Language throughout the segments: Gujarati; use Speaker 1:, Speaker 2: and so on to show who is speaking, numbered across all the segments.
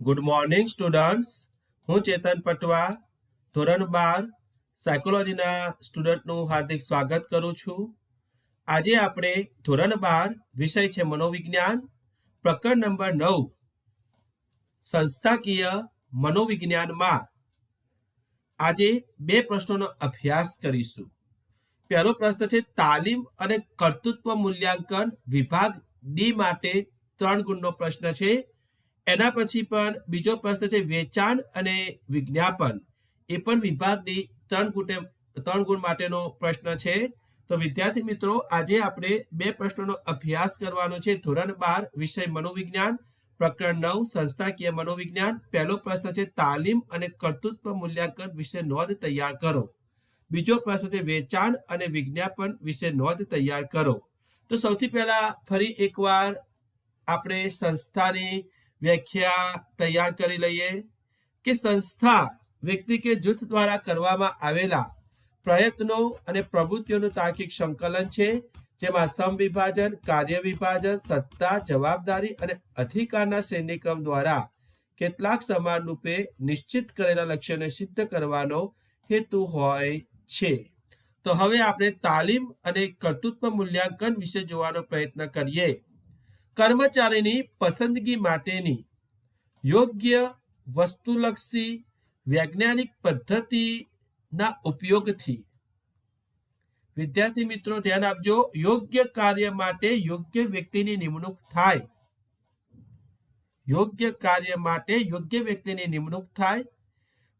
Speaker 1: ગુડ મોર્નિંગ સ્ટુડન્ટ્સ હું ચેતન પટવા. ધોરણ બાર સાયકોલોજીના સ્ટુડન્ટનું હાર્દિક સ્વાગત કરું છું. આજે આપણે ધોરણ બાર વિષય છે મનોવિજ્ઞાન. પ્રકરણ નંબર નવ. સંસ્થાકીય મનોવિજ્ઞાનમાં. આજે બે પ્રશ્નોનો અભ્યાસ કરીશું. પહેલો પ્રશ્ન છે, તાલીમ અને કર્તૃત્વ મૂલ્યાંકન વિભાગ ડી માટે ત્રણ ગુણનો પ્રશ્ન છે. એના પછી પણ બીજો પ્રશ્ન છે વેચાણ અને વિજ્ઞાપન. એ પણ વિભાગની ત્રણ ગુટે, ત્રણ ગુણ માટેનો પ્રશ્ન છે. તો વિદ્યાર્થી મિત્રો, આજે આપણે બે પ્રશ્નોનો અભ્યાસ કરવાનો છે. ધોરણ બાર, વિષય મનોવિજ્ઞાન, પ્રકરણ નવ, સંસ્થાકીય મનોવિજ્ઞાન. પહેલો પ્રશ્ન છે તાલીમ અને કર્તૃત્વ મૂલ્યાંકન વિશે નોંધ તૈયાર કરો. બીજો પ્રશ્ન છે વેચાણ અને વિજ્ઞાપન વિશે નોંધ તૈયાર કરો. તો સૌથી પહેલા ફરી એકવાર આપણે સંસ્થાની વ્યાખ્યા તૈયાર કરી લઈએ કે સંસ્થા વ્યક્તિ કે જૂથ દ્વારા કરવામાં આવેલા પ્રયત્નો અને પ્રવૃત્તિઓનું તાર્કિક સંકલન છે, જેમાં સમવિભાજન કાર્ય વિભાજન, સત્તા, જવાબદારી અને અધિકારના શ્રેણીક્રમ દ્વારા કેટલાક સમાન રૂપે નિશ્ચિત કરેલા લક્ષ્યોને સિદ્ધ કરવાનો હેતુ હોય છે. તો હવે આપણે તાલીમ અને કર્તૃત્વ મૂલ્યાંકન વિશે જોવાનો પ્રયત્ન કરીએ. કર્મચારીની પસંદગી માટેની યોગ્ય વસ્તુલક્ષી વૈજ્ઞાનિક પદ્ધતિના ઉપયોગથી. વિદ્યાર્થી મિત્રો, ધ્યાન આપજો, યોગ્ય કાર્ય માટે યોગ્ય વ્યક્તિની નિમણૂક થાય. યોગ્ય કાર્ય માટે યોગ્ય વ્યક્તિની નિમણૂક થાય.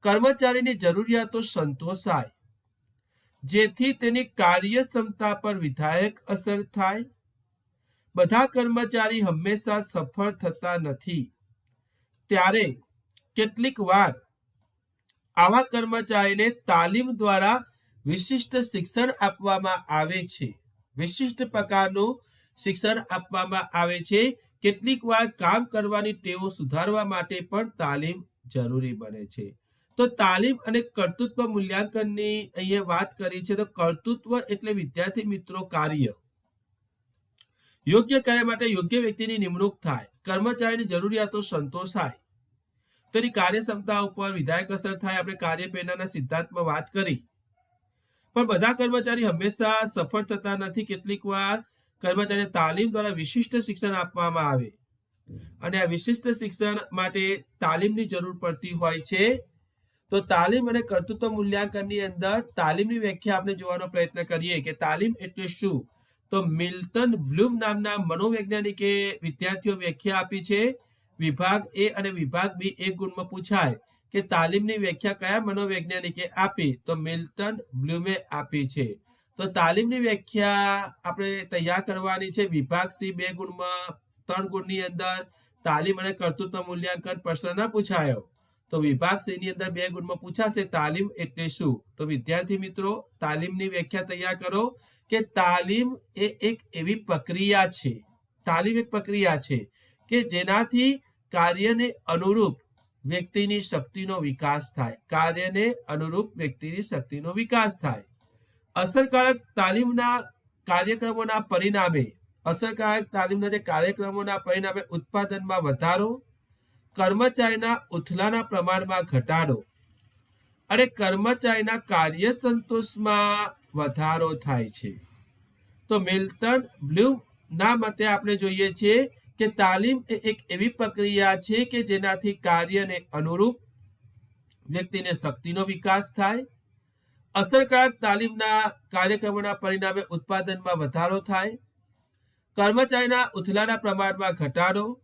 Speaker 1: કર્મચારીની જરૂરિયાતો સંતોષાય. જેથી તેની કાર્યક્ષમતા પર વિધાયક અસર થાય. બધા કર્મચારી હંમેશા સફળ થતા નથી. ત્યારે કેટલીક વાર આવા કર્મચારીને તાલીમ દ્વારા વિશિષ્ટ શિક્ષણ આપવામાં આવે છે. વિશિષ્ટ પ્રકારનું શિક્ષણ આપવામાં આવે છે. કેટલીક વાર કામ કરવાની ટેવો સુધારવા માટે પણ તાલીમ જરૂરી બને છે. તો તાલીમ અને કર્તૃત્વ મૂલ્યાંકનની અહીંયા વાત કરી છે. તો કર્તૃત્વ એટલે વિદ્યાર્થી મિત્રો કાર્ય. યોગ્ય કાર્ય માટે યોગ્ય વ્યક્તિની નિમણૂક થાય, કર્મચારીની જરૂરિયાતો સંતોષ થાય તેની કાર્યક્ષમતા ઉપર વિધાયક અસર થાય, આપણે કાર્ય પ્રેરણાના સિદ્ધાંતમાં વાત કરી. પણ બધા કર્મચારી હંમેશા સફળ થતા નથી. કેટલીક વાર કર્મચારીને તાલીમ દ્વારા વિશિષ્ટ શિક્ષણ આપવામાં આવે. અને આ વિશિષ્ટ શિક્ષણ માટે તાલીમની જરૂર પડતી હોય છે. તો તાલીમ અને કર્તૃત્વ મૂલ્યાંકનની અંદર તાલીમની વ્યાખ્યા આપણે જોવાનો પ્રયત્ન કરીએ કે તાલીમ એટલે શું? તો મિલ્ટન બ્લૂમ નામના મનોવૈજ્ઞાનિકે વિદ્યાર્થીઓ વ્યાખ્યા આપી છે. વિભાગ એ અને વિભાગ બી એક ગુણમાં પૂછાય કે તાલીમની વ્યાખ્યા કયા મનોવૈજ્ઞાનિકે આપી? તો મિલ્ટન બ્લૂમે આપી છે. તો તાલીમની વ્યાખ્યા આપણે તૈયાર કરવાની છે. વિભાગ સી બે ગુણમાં ત્રણ ગુણની અંદર તાલીમ અને કર્તૃત્વ મૂલ્યાંકન પ્રશ્ન ના પૂછાયો. તો વિભાગ સી ની અંદર બે ગુણમાં પૂછાશે તાલીમ એટલે શું? તો વિદ્યાર્થી મિત્રો, તાલીમની વ્યાખ્યા તૈયાર કરો. કે તાલીમ એ એક એવી પ્રક્રિયા છે. તાલીમ એક પ્રક્રિયા છે કે જેનાથી કાર્યને અનુરૂપ વ્યક્તિની શક્તિનો વિકાસ થાય. કાર્યને અનુરૂપ વ્યક્તિની શક્તિનો વિકાસ થાય. અસરકારક તાલીમના કાર્યક્રમોના પરિણામે, અસરકારક તાલીમના જે કાર્યક્રમોના પરિણામે ઉત્પાદનમાં વધારો, કર્મચારીના ઉથલાના પ્રમાણમાં ઘટાડો અને કર્મચારીના કાર્ય સંતોષમાં વધારો થાય છે. તો મિલ્ટન બ્લુ ના મતે આપણે જોઈએ છીએ કે તાલીમ એ એક એવી પ્રક્રિયા છે કે જેનાથી કાર્યને અનુરૂપ વ્યક્તિને શક્તિનો વિકાસ થાય. અસરકારક તાલીમના કાર્યક્રમોના પરિણામે ઉત્પાદનમાં વધારો થાય. કર્મચારીના ઉથલાના પ્રમાણમાં ઘટાડો.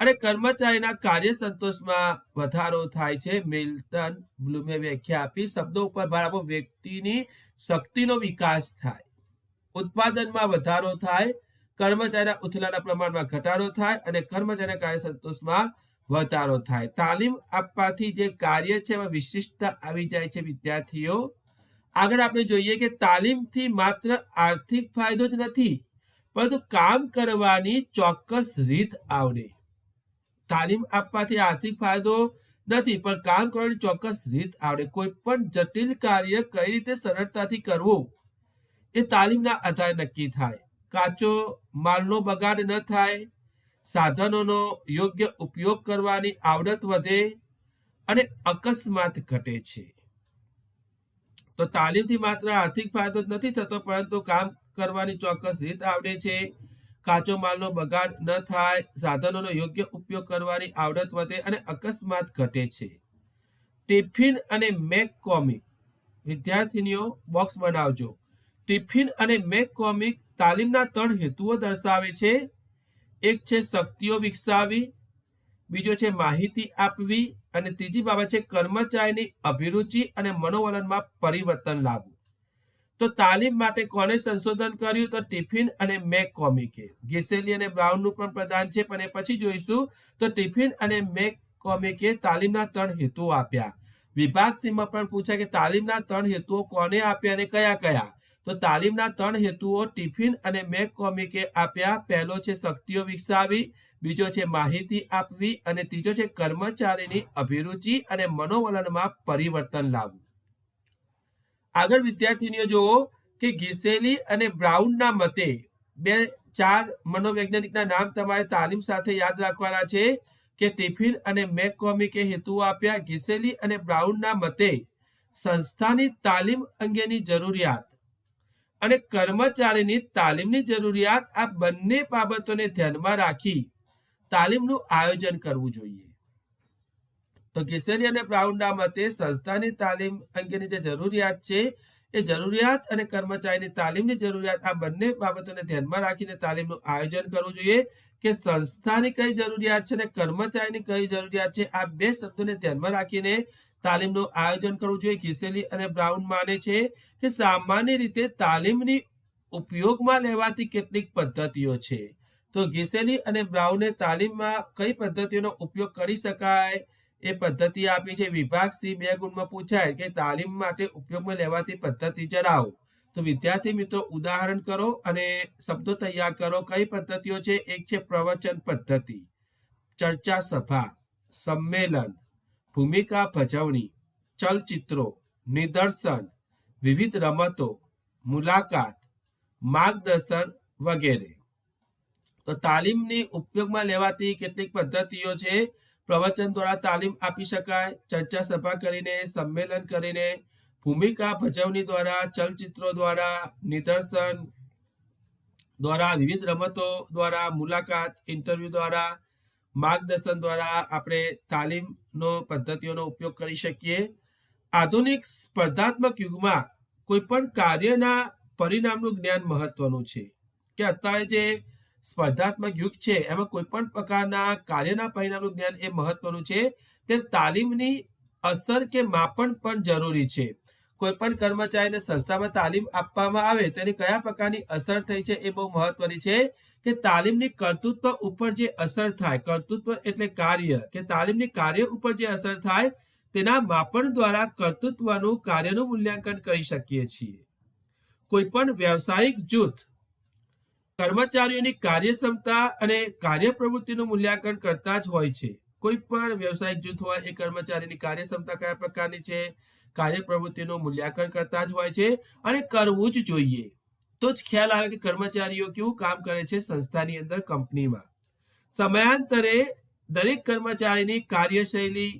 Speaker 1: અને કર્મચારીના કાર્ય સંતોષમાં વધારો થાય છે. મિલ્ટન બ્લુમે વ્યાખ્યા આપી. શબ્દો ઉપર ભાર આપો. વ્યક્તિની શક્તિનો વિકાસ થાય. ઉત્પાદનમાં વધારો થાય. કર્મચારીના ઉથલાના પ્રમાણમાં ઘટાડો થાય અને કર્મચારીના કાર્ય સંતોષમાં વધારો થાય. તાલીમ આપવાથી જે કાર્ય છે એમાં વિશિષ્ટતા આવી જાય છે, વિદ્યાર્થીઓ. આગળ આપણે જોઈએ કે તાલીમથી માત્ર આર્થિક ફાયદો જ નથી, પરંતુ કામ કરવાની ચોક્કસ રીત આવડે. તાલીમ આપવાથી આર્થિક ફાયદો નથી, પણ કામ કરવાની ચોક્કસ રીત આવડે. કોઈ પણ જટિલ કાર્ય કઈ રીતે સરળતાથી કરવું એ તાલીમના આધારે નક્કી થાય. કાચો માલનો બગાડ ન થાય, સાધનોનો યોગ્ય ઉપયોગ કરવાની આવડત વધે અને અકસ્માત ઘટે છે. તો તાલીમથી માત્ર આર્થિક ફાયદો નથી થતો, પરંતુ કામ કરવાની ચોક્કસ રીત આવડે છે. કાચો માલનો બગાડ ન થાય, સાધનોનો યોગ્ય ઉપયોગ કરવાની આવડત વધે અને અકસ્માત ઘટે છે. ટિફિન અને મેક કોમિક વિદ્યાર્થીનીઓ, બોક્સ બનાવજો. ટિફિન અને મેક કોમિક તાલીમના ત્રણ હેતુઓ દર્શાવે છે. એક છે શક્તિઓ વિકસાવી, બીજો છે માહિતી આપવી અને ત્રીજી બાબત છે કર્મચારીની અભિરુચિ અને મનોવલનમાં પરિવર્તન લાવવું. તો તાલીમ માટે કોને સંશોધન કર્યું તો ટિફિન અને મેક કોમિકે ગિસેલી અને બ્રાઉનનું પણ પ્રદાન છે, પણ એ પછી જોઈશું. તો ટિફિન અને મેક કોમિકે તાલીમના ત્રણ હેતુઓ આપ્યા. વિભાગ સીમાં પણ પૂછ્યા કે તાલીમના ત્રણ હેતુઓ કોને આપ્યા અને કયા કયા? તો તાલીમના ત્રણ હેતુઓ ટિફિન અને મેક કોમિકે આપ્યા. પહેલો છે શક્તિઓ વિકસાવી, બીજો છે માહિતી આપવી અને ત્રીજો છે કર્મચારીની અભિરુચિ અને મનોવલણમાં પરિવર્તન લાવવું. આગળ વિદ્યાર્થીનીઓ જુઓ કે ગિસેલી અને બ્રાઉનના મતે બે ચાર મનોવૈજ્ઞાનિકના નામ તમારે તાલીમ સાથે યાદ રાખવાના છે કે ટિફિન અને મેકકોમિકે હેતુઓ આપ્યા ગિસેલી અને બ્રાઉનના મતે સંસ્થાની તાલીમ અંગેની જરૂરિયાત અને કર્મચારીની તાલીમની જરૂરિયાત આ બંને બાબતોને ધ્યાનમાં રાખી તાલીમનું આયોજન કરવું જોઈએ. તો ઘિસેલી અને બ્રાઉનના મતે સંસ્થાની તાલીમ અંગેની જે જરૂરિયાત છે, એ જરૂરિયાત અને કર્મચારીની તાલીમની જરૂરિયાત, આ બંને બાબતોને ધ્યાનમાં રાખીને તાલીમનું આયોજન કરવું જોઈએ કે સંસ્થાની કઈ જરૂરિયાત છે અને કર્મચારીની કઈ જરૂરિયાત છે, આ બે શબ્દોને ધ્યાનમાં રાખીને તાલીમનું આયોજન કરવું જોઈએ. કિસેલી અને બ્રાઉન માને છે કે સામાન્ય રીતે તાલીમની ઉપયોગમાં લેવાતી કેટલીક પદ્ધતિઓ છે. તો ઘિસેલી અને બ્રાઉને તાલીમમાં કઈ પદ્ધતિઓનો ઉપયોગ કરી શકાય? એ પદ્ધતિ આપી છે. વિભાગ સી બે ગુણમાં પૂછાય કે તાલીમ માટે ઉપયોગમાં લેવાતી પદ્ધતિ જણાવો. તો વિદ્યાર્થી મિત્રો, ઉદાહરણ કરો અને શબ્દો તૈયાર કરો. કઈ પદ્ધતિઓ છે? એક છે પ્રવચન પદ્ધતિ, ચર્ચા સભા, સંમેલન, ભૂમિકા ભજવણી, ચલચિત્રો, નિદર્શન, વિવિધ રમતો, મુલાકાત, માર્ગદર્શન વગેરે. તો તાલીમની ઉપયોગમાં લેવાતી કેટલીક પદ્ધતિઓ છે? પ્રવચન દ્વારા તાલીમ આપી શકાય. ચર્ચા સભા કરીને, સંમેલન કરીને, ભૂમિકા ભજવણી દ્વારા, ચલચિત્રો દ્વારા, નિદર્શન દ્વારા, વિવિધ રમતો દ્વારા, મુલાકાત, ઇન્ટરવ્યુ દ્વારા, માર્ગદર્શન દ્વારા આપણે તાલીમનો પદ્ધતિઓનો ઉપયોગ કરી શકીએ. આધુનિક સ્પર્ધાત્મક યુગમાં કોઈ પણ કાર્યના પરિણામનું જ્ઞાન મહત્વનું છે. કે અત્યારે જે સ્પર્ધાત્મક યુગ છે. એમાં કોઈ પણ પ્રકારના કાર્યના પરિણામનું જ્ઞાન એ મહત્વનું છે. તેમ તાલીમની અસર કે માપન પણ જરૂરી છે. કોઈ પણ કર્મચારીને સંસ્થામાં તાલીમ આપવામાં આવે તેની કયા પ્રકારની અસર થઈ છે એ બહુ મહત્વની છે કે તાલીમની કર્તૃત્વ ઉપર જે અસર થાય, કર્તૃત્વ એટલે કાર્ય, કે તાલીમની કાર્ય ઉપર જે અસર થાય તેના માપન દ્વારા કર્તૃત્વનું કાર્યનું મૂલ્યાંકન કરી શકીએ છીએ. કોઈ પણ વ્યવસાયિક જૂથ કર્મચારીઓની કાર્યક્ષમતા અને કાર્ય પ્રવૃત્તિનું મૂલ્યાંકન કરતા જ હોય છે. કોઈ પણ વ્યવસાયિક જૂથ હોય, એ કર્મચારીની કાર્યક્ષમતા કયા પ્રકારની છે? કાર્ય પ્રવૃત્તિનું મૂલ્યાંકન કરતા જ હોય છે અને કરવું જ જોઈએ. તો જ ખ્યાલ આવે કે કર્મચારીઓ કેવું કામ કરે છે સંસ્થાની અંદર, કંપનીમાં. સમયાંતરે દરેક કર્મચારીની કાર્યશૈલી,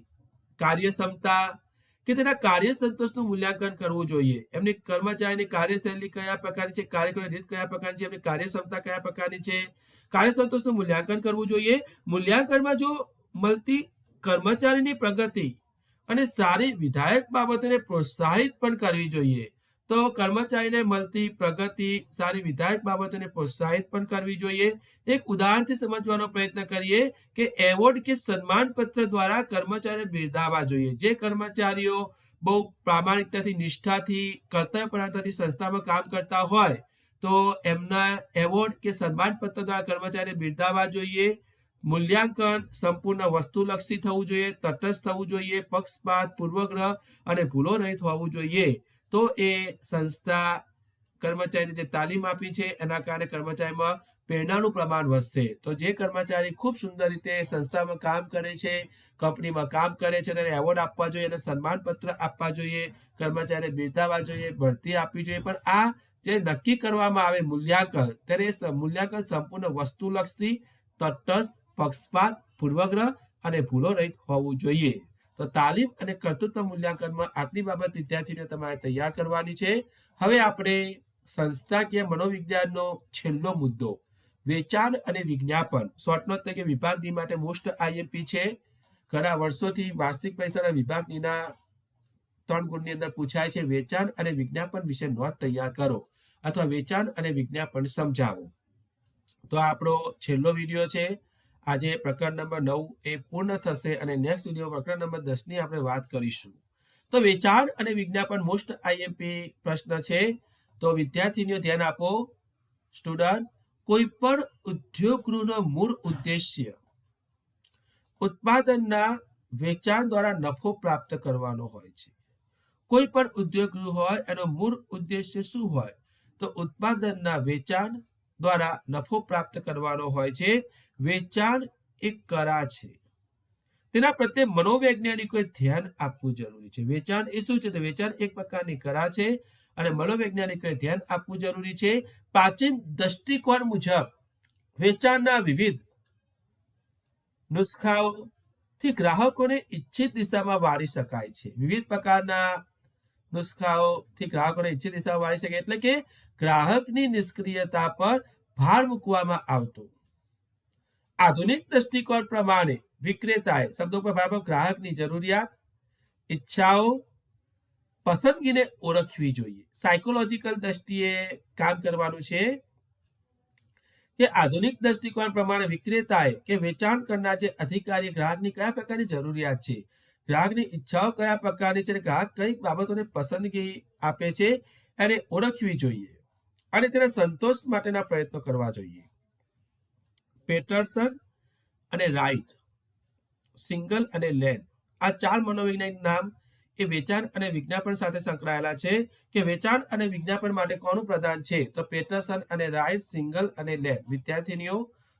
Speaker 1: કાર્યક્ષમતા કે તેના કાર્ય સંતોષનું મૂલ્યાંકન કરવું જોઈએ. એમની કર્મચારીની કાર્યશૈલી કયા પ્રકારની છે, કાર્યક્રમની રીત કયા પ્રકારની છે, એમની કાર્યક્ષમતા કયા પ્રકારની છે. કાર્ય સંતોષનું મૂલ્યાંકન કરવું જોઈએ. મૂલ્યાંકનમાં જો મળતી કર્મચારીની પ્રગતિ અને સારી વિધાયક બાબતોને પ્રોત્સાહિત પણ કરવી જોઈએ. તો કર્મચારીને મળતી પ્રગતિ, સારી વિધાયક બાબતોને પ્રોત્સાહિત પણ કરવી જોઈએ. એક ઉદાહરણથી સમજવાનો પ્રયત્ન કરીએ કે એવોર્ડ કે સન્માન પત્ર દ્વારા કર્મચારીને બિરદાવવા જોઈએ. જે કર્મચારીઓ બહુ પ્રામાણિકતાથી, નિષ્ઠાથી, કર્તવ્યપરાયણતાથી સંસ્થામાં કામ કરતા હોય, તો એમના એવોર્ડ કે સન્માન પત્ર દ્વારા કર્મચારીને બિરદાવવા જોઈએ. મૂલ્યાંકન સંપૂર્ણ વસ્તુલક્ષી થવું જોઈએ, તટસ્થ થવું જોઈએ, પક્ષપાત, પૂર્વગ્રહ અને ભૂલો રહિત હોવું જોઈએ. તો એ સંસ્થા કર્મચારીને જે તાલીમ આપી છે, એના કારણે કર્મચારીમાં પ્રેરણાનું પ્રમાણ વધશે. તો જે કર્મચારી ખૂબ સુંદર રીતે સંસ્થામાં કામ કરે છે, કંપનીમાં કામ કરે છે તેને એવોર્ડ આપવા જોઈએ, અને સન્માનપત્ર આપવા જોઈએ, કર્મચારીને બિરદાવવા જોઈએ, ભરતી આપવી જોઈએ. પણ આ જે નક્કી કરવામાં આવે મૂલ્યાંકન, ત્યારે એ મૂલ્યાંકન સંપૂર્ણ વસ્તુલક્ષી, તટસ્થ, પક્ષપાત, પૂર્વગ્રહ અને ભૂલો રહિત હોવું જોઈએ. તો તાલીમ અને કર્તૃત્વ મૂલ્યાંકનમાં આટલી બાબત વિદ્યાર્થીઓને તમારે તૈયાર કરવાની છે. હવે આપણે સંસ્થાકીય મનોવિજ્ઞાનનો છેલ્લો મુદ્દો, વેચાણ અને વિજ્ઞાપન. શોર્ટ તરીકે વિભાગ ડી માટે મોસ્ટ આઈએમપી છે. ઘણા વર્ષોથી વાર્ષિક પરીક્ષાના વિભાગ ડીના ત્રણ ગુણની અંદર પૂછાય છે, વેચાણ અને વિજ્ઞાપન વિશે નોંધ તૈયાર કરો અથવા વેચાણ અને વિજ્ઞાપન સમજાવો. તો આપણો છેલ્લો વીડિયો છે. આજે પ્રકરણ નંબર નવ એ પૂર્ણ થશે અને નેક્સ્ટ વીડિયો પ્રકરણ નંબર દસની આપણે વાત કરીશું. તો વેચાણ અને વિજ્ઞાપન મોસ્ટ આઈએમપી પ્રશ્ન છે. તો વિદ્યાર્થીનીઓ ધ્યાન આપો. સ્ટુડન્ટ કોઈ પણ ઉદ્યોગ ગૃહનો મૂળ ઉદ્દેશ્ય ઉત્પાદનના વેચાણ દ્વારા નફો પ્રાપ્ત કરવાનો હોય છે. કોઈ પણ ઉદ્યોગ ગૃહ હોય, એનો મૂળ ઉદ્દેશ્ય શું હોય? તો ઉત્પાદનના વેચાણ દ્વારા નફો પ્રાપ્ત કરવાનો હોય છે, વેચાણ એક કરા છે. તેના પ્રત્યે મનોવૈજ્ઞાનિકોએ ધ્યાન આપવું જરૂરી છે. વેચાણ એ શું છે? તો વેચાણ એક પ્રકારની કરા છે અને મનોવૈજ્ઞાનિકોએ ધ્યાન આપવું જરૂરી છે. પ્રાચીન દ્રષ્ટિકોણ મુજબ વેચાણના વિવિધ નુસ્ખાઓથી ગ્રાહકોને ઈચ્છિત દિશામાં વાળી શકાય છે. વિવિધ પ્રકારના નુસ્ખાઓથી ગ્રાહકોને ઈચ્છિત દિશામાં વાળી શકે એટલે કે ગ્રાહકની નિષ્ક્રિયતા પર ભાર મૂકવામાં આવતો. આધુનિક દ્રષ્ટિકોણ પ્રમાણે વિક્રેતાએ શબ્દો પર ભાર ગ્રાહકની જરૂરિયાત, ઈચ્છાઓ, પસંદગીને ઓળખવી જોઈએ. સાયકોલોજીકલ દ્રષ્ટિએ કામ કરવાનું છે કે આધુનિક દ્રષ્ટિકોણ પ્રમાણે વિક્રેતાએ કે વેચાણ કરનાર જે અધિકારી ગ્રાહકની કયા પ્રકારની જરૂરિયાત છે ગ્રાહકની ઈચ્છાઓ કયા પ્રકારની છે અને ગ્રાહક કઈ બાબતોને પસંદગી આપે છે એને ઓળખવી જોઈએ અને તેના સંતોષ માટેના પ્રયત્નો કરવા જોઈએ. પેટરસન અને રાઇટ, સિંગલ અને લેન, આ ચાર મનોવૈજ્ઞાનિક નામ એ વેચાણ અને વિજ્ઞાપન સાથે સંકળાયેલા છે કે વેચાણ અને વિજ્ઞાપન માટે કોનું પ્રદાન છે? તો પેટરસન અને રાઇટ, સિંગલ અને લેન. વિદ્યાર્થીનીઓ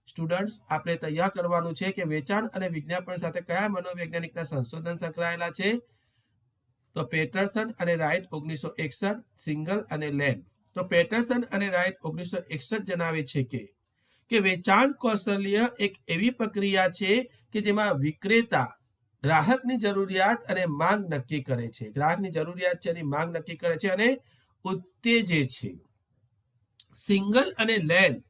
Speaker 1: સ્ટુડન્ટ્સ, આપણે તૈયાર કરવાનું છે કે વેચાણ અને વિજ્ઞાપન સાથે કયા મનોવૈજ્ઞાનિકના સંશોધન સંકળાયેલા છે? તો પેટરસન અને રાઇટ ઓગણીસો એકસઠ, સિંગલ અને લેન. તો પેટરસન અને રાઇટ ઓગણીસો એકસઠ જણાવે છે કે કે વેચાણ કૌશલ્ય એક એવી પ્રક્રિયા છે કે જેમાં વિક્રેતા ગ્રાહકની જરૂરિયાત અને માંગ નક્કી કરે છે. ગ્રાહકની જરૂરિયાત છે એની માંગ નક્કી કરે છે અને ઉત્તેજે છે. સિંગલ અને લેન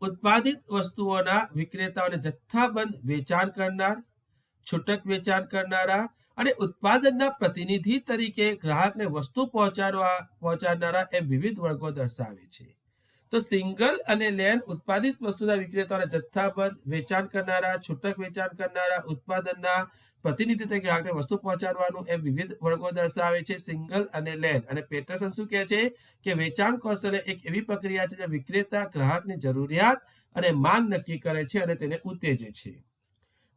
Speaker 1: ઉત્પાદિત વસ્તુઓના વિક્રેતાઓને જથ્થાબંધ વેચાણ કરનાર, છૂટક વેચાણ કરનારા અને ઉત્પાદનના પ્રતિનિધિ તરીકે ગ્રાહકને વસ્તુ પહોંચાડવા પહોંચાડનારા એમ વિવિધ વર્ગો દર્શાવે છે. તો સિંગલ અને લેન ઉત્પાદિત વસ્તુના વિક્રેતાઓને જથ્થાબંધ વેચાણ કરનારા, છૂટક વેચાણ કરનારા, ઉત્પાદનના પ્રતિનિધિ તરીકે ગ્રાહકને વસ્તુ પહોંચાડવાનું એ વિવિધ વર્ગો દર્શાવે છે. સિંગલ અને લેન અને પેટર્સન શું કહે છે કે વેચાણ કૌશલ્ય એક એવી પ્રક્રિયા છે જે વિક્રેતા, ગ્રાહકની જરૂરિયાત અને માંગ નક્કી કરે છે અને તેને ઉત્તેજે છે.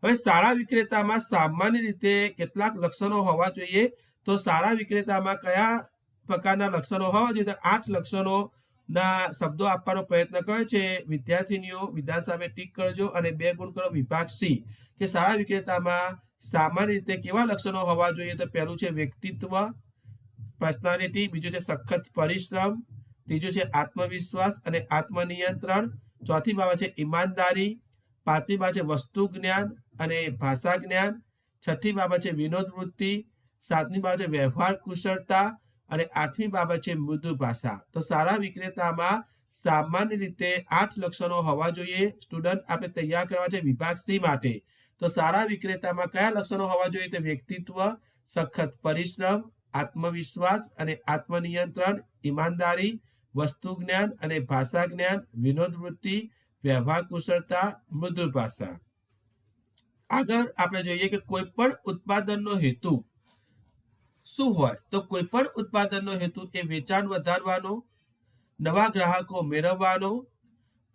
Speaker 1: હવે સારા વિક્રેતામાં સામાન્ય રીતે કેટલાક લક્ષણો હોવા જોઈએ. તો સારા વિક્રેતામાં કયા પ્રકારના લક્ષણો હોવા જોઈએ? આઠ લક્ષણો ના શબ્દો આપવાનો પ્રયત્ન કર્યો છે. વિદ્યાર્થીનીઓ વિધાન સામે ટીક કરજો અને બે ગુણ કરો વિભાગ સી. કે સારા વિક્રેતામાં સામાન્ય રીતે કેવા લક્ષણો હોવા જોઈએ? તો પહેલું છે વ્યક્તિત્વ, પર્સનાલિટી, બીજું છે સખત પરિશ્રમ, ત્રીજું છે આત્મવિશ્વાસ અને આત્મનિયંત્રણ, ચોથી બાબત છે ઈમાનદારી, પાંચમી બાબત છે વસ્તુ જ્ઞાન અને ભાષા જ્ઞાન, છઠ્ઠી બાબત છે વિનોદ વૃત્તિ, સાતમી બાબત છે વ્યવહાર કુશળતા અને આઠમી બાબત છે મૃદુ ભાષા. તો સારા વિક્રેતામાં સામાન્ય રીતે આઠ લક્ષણો હોવા જોઈએ. સ્ટુડન્ટ આપણે તૈયાર કરવા છે વિભાગ સી માટે. તો સારા વિક્રેતામાં કયા લક્ષણો હોવા જોઈએ? તે વ્યક્તિત્વ, સખત પરિશ્રમ, આત્મવિશ્વાસ અને આત્મનિયંત્રણ, ઈમાનદારી, વસ્તુ જ્ઞાન અને ભાષા જ્ઞાન, વિનોદ વૃત્તિ, વ્યવહાર કુશળતા, મૃદુ ભાષા. આગળ આપણે જોઈએ કે કોઈ પણ ઉત્પાદનનો હેતુ શું હોય? તો કોઈ પણ ઉત્પાદનનો હેતુ એ વેચાણ વધારવાનો, નવા ગ્રાહકો મેળવવાનો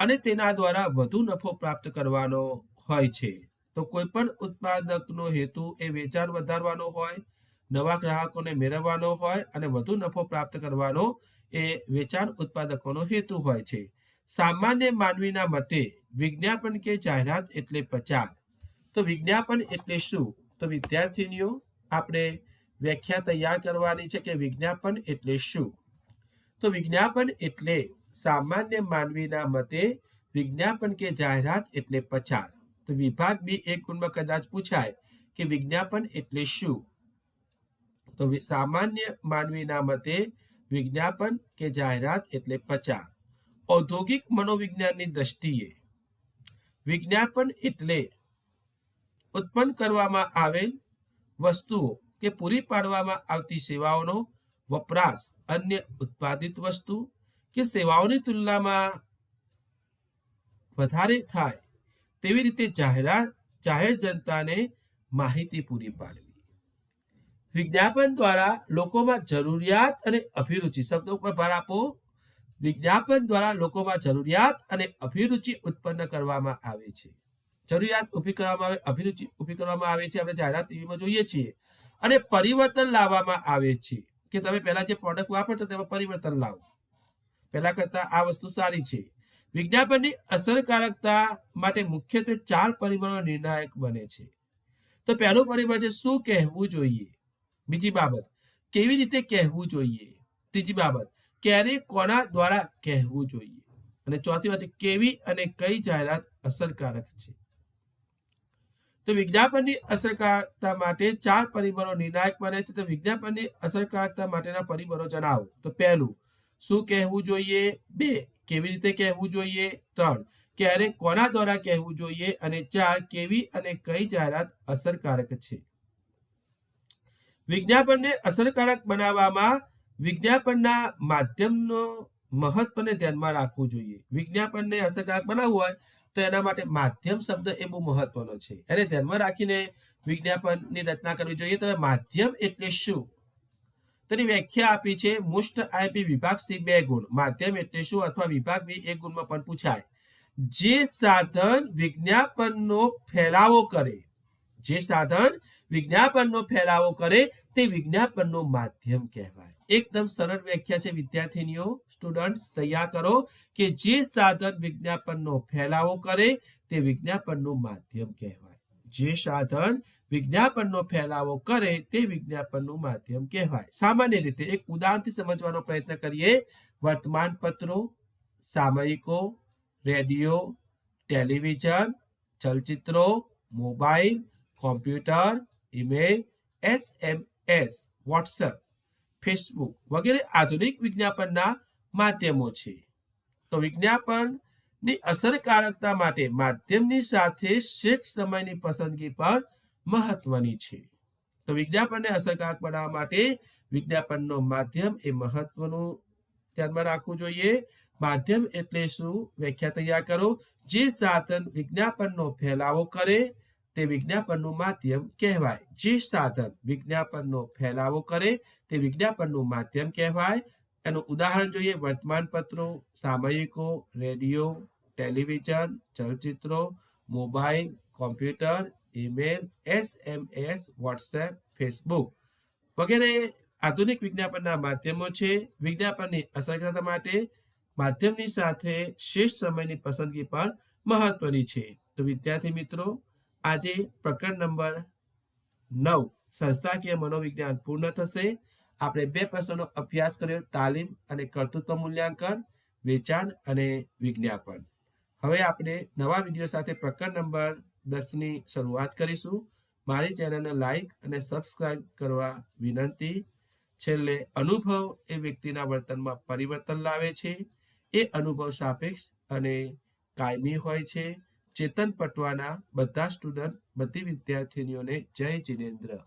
Speaker 1: અને તેના દ્વારા વધુ નફો પ્રાપ્ત કરવાનો હોય છે. તો કોઈ પણ ઉત્પાદકનો હેતુ એ વેચાણ વધારવાનો હોય, નવા ગ્રાહકોને મેળવવાનો હોય અને વધુ નફો પ્રાપ્ત કરવાનો એ વેચાણ ઉત્પાદકોનો હેતુ હોય છે. સામાન્ય માનવીના મતે વિજ્ઞાપન કે જાહેરાત એટલે પ્રચાર તો વિજ્ઞાપન એટલે શું? તો વિદ્યાર્થીનીઓ, આપણે વ્યાખ્યા તૈયાર કરવાની છે કે વિજ્ઞાપન એટલે શું? તો વિજ્ઞાપન એટલે સામાન્ય માનવીના મતે વિજ્ઞાપન કે જાહેરાત એટલે પ્રચાર તો વિભાગ બી એક ગુણમાં કદાચ પૂછાય કે વિજ્ઞાપન એટલે શું? તો સામાન્ય માનવીના મતે વિજ્ઞાપન કે જાહેરાત એટલે પ્રચાર. ઔદ્યોગિક મનોવિજ્ઞાનની દ્રષ્ટિએ વિજ્ઞાપન એટલે ઉત્પન્ન કરવામાં આવેલ વસ્તુઓ કે પૂરી પાડવામાં આવતી સેવાઓનો વપરાશ અન્ય ઉત્પાદિત વસ્તુ કે સેવાઓની તુલનામાં વધારે થાય તેવી રીતે જાહેરાત, જાહેર જનતાને માહિતી પૂરી પાડવી. વિજ્ઞાપન દ્વારા લોકોમાં જરૂરિયાત અને અભિરુચિ શબ્દો ઉપર ભાર આપો. વિજ્ઞાપન દ્વારા લોકોમાં જરૂરિયાત અને અભિરુચિ ઉત્પન્ન કરવામાં આવે છે. જરૂરિયાત ઊભી કરવામાં આવે, અભિરુચિ ઊભી કરવામાં આવે છે, આપણે જાહેરાત ટીવીમાં જોઈએ છીએ. અને પરિવર્તન લાવવામાં આવે છે. કે તમે પહેલા જે પ્રોડક્ટ વાપરશો તેમાં પરિવર્તન લાવો. પહેલા કરતા આ વસ્તુ સારી છે. વિજ્ઞાપનની અસરકારકતા માટે મુખ્યત્વે ચાર પરિબળો નિર્ણાયક બને છે. તો પહેલું પરિબળ છે, શું કહેવું જોઈએ? બીજી બાબત, કેવી રીતે કહેવું જોઈએ? ત્રીજી બાબત, ક્યારે કોના દ્વારા કહેવું જોઈએ? અને ચોથી વાત કેવી અને કઈ જાહેરાત અસરકારક છે? તો વિજ્ઞાપનની અસરકારકતા માટે ચાર પરિબળો નિર્ણાયક બને છે. તો વિજ્ઞાપનની અસરકારકતા માટેના પરિબળો જણાવો. તો પહેલું, શું કહેવું જોઈએ? બે કેવી રીતે કહેવું જોઈએ? ત્રણ, ક્યારે, કોના દ્વારા કહેવું જોઈએ? અને ચાર, કેવી અને કઈ જાહેરાત અસરકારક છે? વિજ્ઞાપનને અસરકારક બનાવવામાં વિજ્ઞાપનના માધ્યમનો મહત્વને ધ્યાનમાં રાખવું જોઈએ. વિજ્ઞાપનને અસરકારક બનાવવું હોય તો એના માટે માધ્યમ શબ્દ એ બહુ મહત્વનો છે. એને ધ્યાનમાં રાખીને વિજ્ઞાપનની રચના કરવી જોઈએ. તો માધ્યમ એટલે શું? તેની વ્યાખ્યા આપી છે મોસ્ટ આઈપી વિભાગ સી બે ગુણ. માધ્યમ એટલે શું? અથવા વિભાગ બી એક ગુણમાં પણ પૂછાય. જે સાધન વિજ્ઞાપનનો ફેલાવો કરે, જે સાધન વિજ્ઞાપનનો ફેલાવો કરે, તે વિજ્ઞાપનનું માધ્યમ કહેવાય. એકદમ સરળ વ્યાખ્યા છે, વિદ્યાર્થીનીઓ, સ્ટુડન્ટ્સ, તૈયાર કરો કે જે સાધન વિજ્ઞાપનનો ફેલાવો કરે, તે વિજ્ઞાપનનું માધ્યમ કહેવાય. જે સાધન વિજ્ઞાપનનો ફેલાવો કરે તે વિજ્ઞાપનનું માધ્યમ કહેવાય. સામાન્ય રીતે એક ઉદાહરણથી સમજવાનો પ્રયત્ન કરીએ. વર્તમાન પત્રો સામયિકો, radio, television, ચલચિત્રો, mobile, computer, email, SMS, WhatsApp, Facebook વગેરે આધુનિક વિજ્ઞાપનના માધ્યમો છે. તો વિજ્ઞાપનની અસરકારકતા માટે માધ્યમની સાથે શ્રેષ્ઠ સમયની પસંદગી પણ મહત્વની છે. તો વિજ્ઞાપનને અસરકારક બનાવવા માટે વિજ્ઞાપનનો માધ્યમ એ મહત્વનું ધ્યાનમાં રાખવું જોઈએ. માધ્યમ એટલે શું? વ્યાખ્યા તૈયાર કરો. જે સાધન વિજ્ઞાપનનો ફેલાવો કરે, તે વિજ્ઞાપનનું માધ્યમ કહેવાય. જે સાધન વિજ્ઞાપનનો ફેલાવો કરે, તે વિજ્ઞાપનનું માધ્યમ કહેવાય. એનું ઉદાહરણ જોઈએ. વર્તમાન પત્રો સામયિકો, radio, television, ચલચિત્રો, mobile, computer email, SMS, WhatsApp, Facebook વગેરે આધુનિક વિજ્ઞાપનના માધ્યમો છે. વિજ્ઞાપનની અસરકારતા માટે માધ્યમની સાથે શ્રેષ્ઠ સમયની પસંદગી પણ મહત્વની છે. તો વિદ્યાર્થી મિત્રો, આજે પ્રકરણ નંબર નવ, સંસ્થાકીય મનોવિજ્ઞાન પૂર્ણ થશે. આપણે બે પ્રશ્નોનો અભ્યાસ કર્યો, તાલીમ અને કર્તૃત્વ મૂલ્યાંકન, વેચાણ અને વિજ્ઞાપન. હવે આપણે નવા વીડિયો સાથે પ્રકરણ નંબર દસની શરૂઆત કરીશું. મારી ચેનલને લાઈક અને સબસ્ક્રાઇબ કરવા વિનંતી. છેલ્લે, અનુભવ એ વ્યક્તિના વર્તનમાં પરિવર્તન લાવે છે. એ અનુભવ સાપેક્ષ અને કાયમી હોય છે. ચેતન પટવાના બધા સ્ટુડન્ટ, બધી વિદ્યાર્થીનીઓને જય જિનેન્દ્ર